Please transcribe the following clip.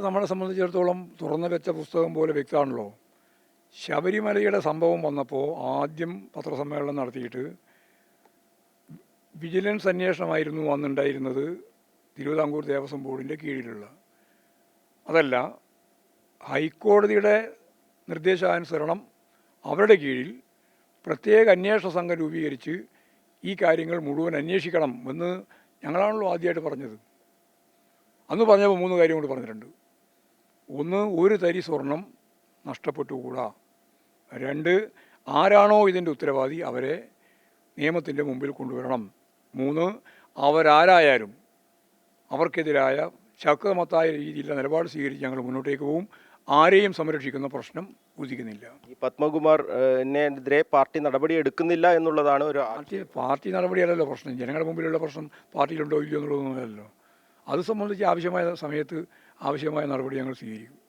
നമ്മളെ സംബന്ധിച്ചിടത്തോളം തുറന്നു വെച്ച പുസ്തകം പോലെ വ്യക്തമാണല്ലോ. ശബരിമലയുടെ സംഭവം വന്നപ്പോൾ ആദ്യം പത്രസമ്മേളനം നടത്തിയിട്ട് വിജിലൻസ് അന്വേഷണമായിരുന്നു അന്നുണ്ടായിരുന്നത് തിരുവിതാംകൂർ ദേവസ്വം ബോർഡിന്റെ കീഴിലുള്ള. അതല്ല ഹൈക്കോടതിയുടെ നിർദ്ദേശാനുസരണം അവരുടെ കീഴിൽ പ്രത്യേക അന്വേഷണ സംഘം രൂപീകരിച്ച് ഈ കാര്യങ്ങൾ മുഴുവൻ അന്വേഷിക്കണം എന്ന് ഞങ്ങളാണല്ലോ ആദ്യമായിട്ട് പറഞ്ഞത്. അന്ന് പറഞ്ഞപ്പോൾ മൂന്ന് കാര്യം കൊണ്ട് പറഞ്ഞിട്ടുണ്ട്. ഒന്ന് ഒരു തരി സ്വർണം നഷ്ടപ്പെട്ടുകൂടാ. രണ്ട് ആരാണോ ഇതിന്റെ ഉത്തരവാദി അവരെ നിയമത്തിന്റെ മുമ്പിൽ കൊണ്ടുവരണം. മൂന്ന് അവരാരായാലും അവർക്കെതിരായ ശക്തമത്തായ രീതിയിലുള്ള നിലപാട് സ്വീകരിച്ച് ഞങ്ങൾ മുന്നോട്ടേക്ക് പോകും ആരെയും സംരക്ഷിക്കുന്ന പ്രശ്നം ഉദിക്കുന്നില്ല. ഈ പത്മകുമാർ എന്നെതിരെ പാർട്ടി നടപടി എടുക്കുന്നില്ല എന്നുള്ളതാണ് ഒരു പാർട്ടി പാർട്ടി നടപടിയല്ലല്ലോ പ്രശ്നം. ജനങ്ങളുടെ മുമ്പിലുള്ള പ്രശ്നം പാർട്ടിയിലുണ്ടോ ഇല്ലയോ എന്നുള്ളതൊന്നുമല്ലല്ലോ. അത് സംബന്ധിച്ച് ആവശ്യമായ സമയത്ത് ആവശ്യമായ നടപടി ഞങ്ങൾ സ്വീകരിക്കും.